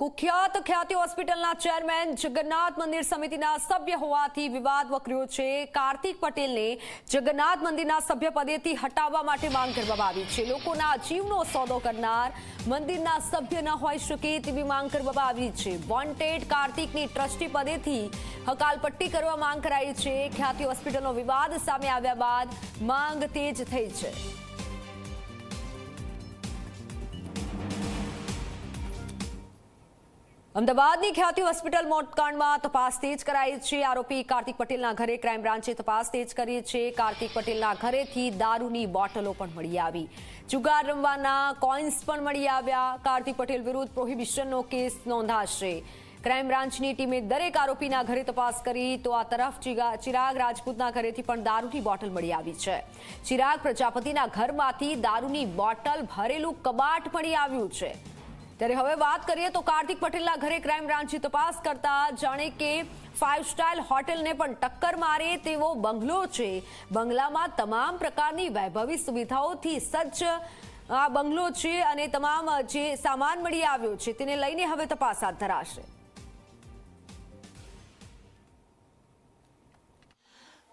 કુખ્યાત ખ્યાતિ હોસ્પિટલના ચેરમેન જગન્નાથ મંદિર સમિતિના સભ્ય હોવાથી વિવાદ વકર્યો છે. કાર્તિક પટેલને જગન્નાથ મંદિરના સભ્ય પદેથી હટાવવા માટે માંગ કરવામાં આવી છે. લોકોના જીવનો સોદો કરનાર મંદિરના સભ્ય ન હોઈ શકે તેવી માંગ કરવામાં આવી છે. વોન્ટેડ કાર્તિકની ટ્રસ્ટી પદેથી હકાલપટ્ટી કરવા માંગ કરાઈ છે. ખ્યાતિ હોસ્પિટલનો વિવાદ સામે આવ્યા બાદ માંગ તેજ થઈ છે. અમદાવાદની ખ્યાતિ હોસ્પિટલ મોટકાંડમાં તપાસ તેજ કરાઈ છે. આરોપી કાર્તિક પટેલના ઘરે ક્રાઇમ બ્રાન્ચે તપાસ તેજ કરી છે. કાર્તિક પટેલના ઘરેથી દારૂની બોટલો પણ મળી આવી. જુગાર રમવાના કોઇન્સ પણ મળી આવ્યા. કાર્તિક પટેલ વિરુદ્ધ પ્રોહિબિશનનો કેસ નોંધાશે. ક્રાઇમ બ્રાન્ચની ટીમે દરેક આરોપીના ઘરે તપાસ કરી, તો આ તરફ ચિરાગ રાજપૂતના ઘરેથી પણ દારૂની બોટલ મળી આવી છે. ચિરાગ પ્રજાપતિના ઘરમાંથી દારૂની બોટલ ભરેલું કબાટ મળી આવ્યું છે. ત્યારે હવે વાત કરીએ તો કાર્તિક પટેલના ઘરે ક્રાઇમ બ્રાન્ચની તપાસ કરતા જાણે કે ફાઇવ સ્ટાર હોટેલને પણ ટક્કર મારે તેવો બંગલો છે. બંગલામાં તમામ પ્રકારની વૈભવી સુવિધાઓથી સજ્જ આ બંગલો છે અને તમામ જે સામાન મળી આવ્યો છે તેને લઈને હવે તપાસ હાથ ધરાશે.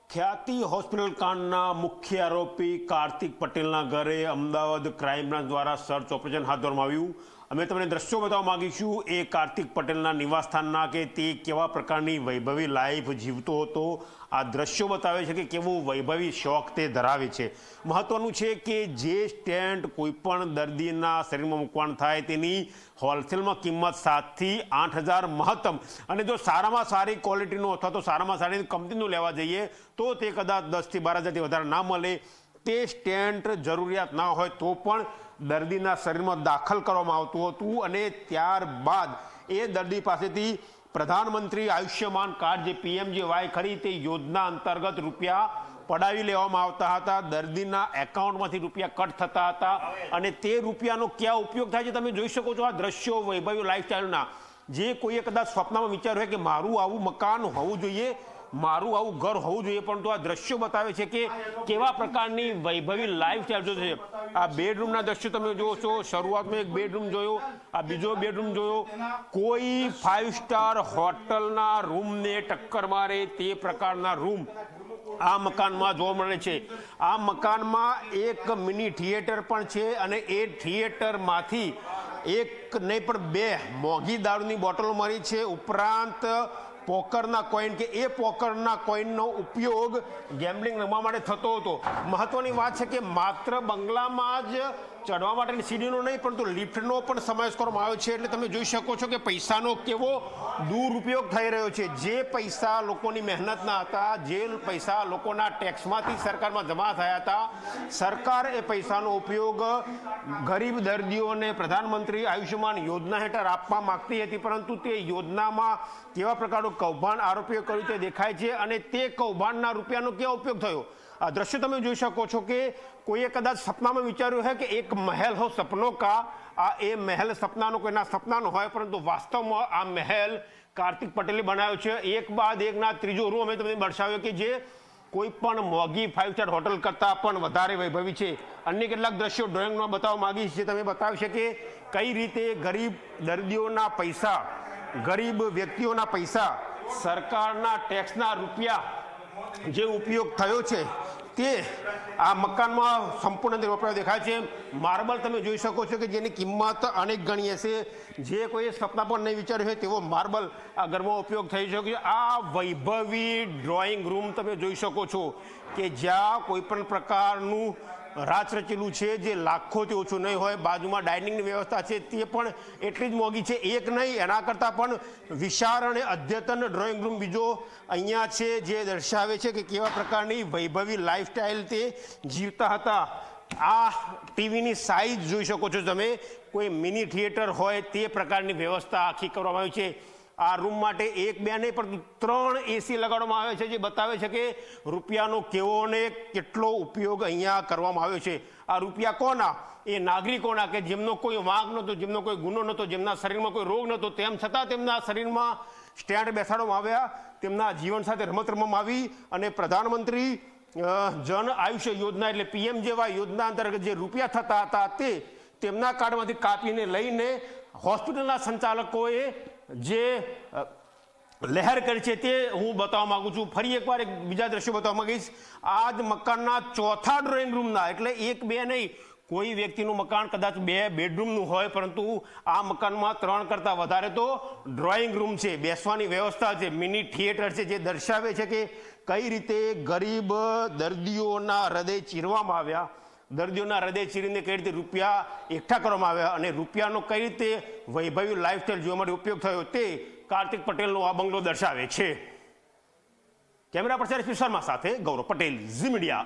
ખ્યાતિ હોસ્પિટલ કાંડના મુખ્ય આરોપી કાર્તિક પટેલના ઘરે અમદાવાદ ક્રાઇમ બ્રાન્ચ દ્વારા સર્ચ ઓપરેશન હાથ ધરવામાં આવ્યું. અમે તમને દ્રશ્યો બતાવવા માગીશું. એ કાર્તિક પટેલના નિવાસસ્થાનના કે તે કેવા પ્રકારની વૈભવી લાઈફ જીવતો હતો? આ દ્રશ્યો બતાવે છે કે કેવો વૈભવી શોખ તે ધરાવે છે. મહત્વનું છે કે જે સ્ટેન્ટ કોઈપણ દર્દીના શરીરમાં મૂકવાનું થાય તેની હોલસેલમાં કિંમત સાતથી આઠ હજાર મહત્તમ. અને જો સારામાં સારી ક્વોલિટીનું અથવા તો સારામાં સારી કંપનીનું લેવા જઈએ, તો તે કદાચ દસથી બાર હજારથી વધારે ના મળે. તે સ્ટેન્ટ જરૂરિયાત ના હોય તો પણ દર્દીના શરીરમાં દાખલ કરવામાં આવતું હતું અને ત્યારબાદ એ દર્દી પાસેથી પ્રધાનમંત્રી આયુષ્યમાન કાર્ડ જે પીએમજીવાય ખરી તે યોજના અંતર્ગત રૂપિયા પડાવી લેવામાં આવતા હતા. દર્દીના એકાઉન્ટમાંથી રૂપિયા કટ થતા હતા અને તે રૂપિયાનો ક્યાં ઉપયોગ થાય છે તમે જોઈ શકો છો આ દ્રશ્યો વૈભવી લાઈફસ્ટાઈલના. જે કોઈએ કદાચ સ્વપ્નમાં વિચાર્યું હોય કે મારું આવું મકાન હોવું જોઈએ મારું આવું ઘર હોવું જોઈએ પરંતુ આ દ્રશ્યો બતાવે છે કે કેવા પ્રકારની વૈભવી લાઈફસ્ટાઈલ જો છે. આ બેડરૂમના દ્રશ્યો તમે જુઓ છો, શરૂઆતમાં એક બેડરૂમ જોયો, આ બીજો બેડરૂમ જોયો. કોઈ ફાઇવ સ્ટાર હોટલના રૂમને ટક્કર મારે તે પ્રકારના રૂમ આ મકાનમાં જોવા મળે છે. આ મકાનમાં એક મિની થિયેટર પણ છે અને એ થિયેટરમાંથી એક નહીં પણ બે મોંઘી દારૂની બોટલો મળી છે. ઉપરાંત પોકરના કોઈન કે એ પોકરના કોઈનનો ઉપયોગ ગેમ્બલિંગ રમવા માટે થતો હતો. મહત્વની વાત છે કે માત્ર બંગલામાં જ ચડવા માટેની સીડીનો નહીં, પરંતુ લિફ્ટનો પણ સમાવેશ કરવામાં આવ્યો છે. એટલે તમે જોઈ શકો છો કે પૈસાનો કેવો દુરુપયોગ થઈ રહ્યો છે. જે પૈસા લોકોની મહેનતના હતા, જે પૈસા લોકોના ટેક્સમાંથી સરકારમાં જમા થયા હતા, સરકાર એ પૈસાનો ઉપયોગ ગરીબ દર્દીઓને પ્રધાનમંત્રી આયુષ્યમાન યોજના હેઠળ આપવા માંગતી હતી, પરંતુ તે યોજનામાં કેવા પ્રકારનું કૌભાંડ આરોપીઓ કર્યું તે દેખાય છે અને તે કૌભાંડના રૂપિયાનો કેવો ઉપયોગ થયો? આ દ્રશ્ય તમે જોઈ શકો છો કે કોઈએ કદાચ સપનામાં વિચાર્યું હોય કે એક મહેલ હો સપનો કા. આ એ મહેલ સપનાનો કોઈના સપનાનો હોય, પરંતુ વાસ્તવમાં આ મહેલ કાર્તિક પટેલે બનાવ્યો છે. એક બાદ એકના ત્રીજો રૂમ અમે તમને દર્શાવ્યો કે જે કોઈ પણ મોંઘી ફાઇવ સ્ટાર હોટલ કરતાં પણ વધારે વૈભવી છે. અન્ય કેટલાક દ્રશ્યો ડ્રોઈંગમાં બતાવવા માંગીશ છે તમે બતાવી છે કઈ રીતે ગરીબ દર્દીઓના પૈસા, ગરીબ વ્યક્તિઓના પૈસા સરકારના ટેક્સના રૂપિયા જે ઉપયોગ થયો છે તે આ મકાનમાં સંપૂર્ણ રીતે વપરાયો દેખાય છે. માર્બલ તમે જોઈ શકો છો કે જેની કિંમત અનેક ગણી હશે જે કોઈ સપના પણ નહીં વિચાર્યું હોય તેવો માર્બલ આ ઘરમાં ઉપયોગ થઈ શકે છે. આ વૈભવી ડ્રોઈંગ રૂમ તમે જોઈ શકો છો કે જ્યાં કોઈ પણ પ્રકારનું રાચ રચેલું છે જે લાખોથી ઓછું નહીં હોય. બાજુમાં ડાઇનિંગની વ્યવસ્થા છે તે પણ એટલી જ મોંઘી છે. એક નહીં, એના કરતાં પણ વિશાળ અને અદ્યતન ડ્રોઈંગ રૂમ બીજો અહીંયા છે જે દર્શાવે છે કે કેવા પ્રકારની વૈભવી લાઈફસ્ટાઈલ તે જીવતા હતા. આ ટીવીની સાઇઝ જોઈ શકો છો તમે. કોઈ મિની થિયેટર હોય તે પ્રકારની વ્યવસ્થા આખી કરવામાં આવી છે. આ રૂમ માટે એક બે નહીં પરંતુ ત્રણ એસી લગાડવામાં આવે છે, જે બતાવે છે કે રૂપિયાનો કેવો ને કેટલો ઉપયોગ અહીંયા કરવામાં આવ્યો છે. આ રૂપિયા કોના? એ નાગરિકોના, કે જેમનો કોઈ વાંક નહોતો, જેમનો કોઈ ગુનો નહોતો, જેમના શરીરમાં કોઈ રોગ નહોતો, તેમ છતાં તેમના શરીરમાં સ્ટેન્ડ બેસાડવામાં આવ્યા, તેમના જીવન સાથે રમત રમવામાં આવી અને પ્રધાનમંત્રી જન આયુષ્ય યોજના એટલે પીએમ જેવા યોજના અંતર્ગત જે રૂપિયા થતા હતા તે તેમના કાર્ડમાંથી કાપીને લઈને હોસ્પિટલના સંચાલકોએ જે લહેર કરી છે તે હું બતાવવા માંગુ છું. ફરી એકવાર એક બીજા દ્રશ્યો બતાવવા માંગીશ. આ જ મકાનના ચોથા ડ્રોઈંગ રૂમના, એટલે એક બે નહીં, કોઈ વ્યક્તિનું મકાન કદાચ બે બેડરૂમનું હોય, પરંતુ આ મકાનમાં ત્રણ કરતાં વધારે તો ડ્રોઈંગ રૂમ છે, બેસવાની વ્યવસ્થા છે, મિની થિયેટર છે, જે દર્શાવે છે કે કઈ રીતે ગરીબ દર્દીઓના હૃદય ચીરવામાં આવ્યા. દર્દીઓના હૃદય ચીરીને કઈ રીતે રૂપિયા એકઠા કરવામાં આવ્યા અને રૂપિયાનો કઈ રીતે વૈભવી લાઈફસ્ટાઈલ જોવા માટે ઉપયોગ થયો તે કાર્તિક પટેલનો આ બંગલો દર્શાવે છે. કેમેરા પર્સન શર્મા સાથે ગૌરવ પટેલ ઝી મીડિયા.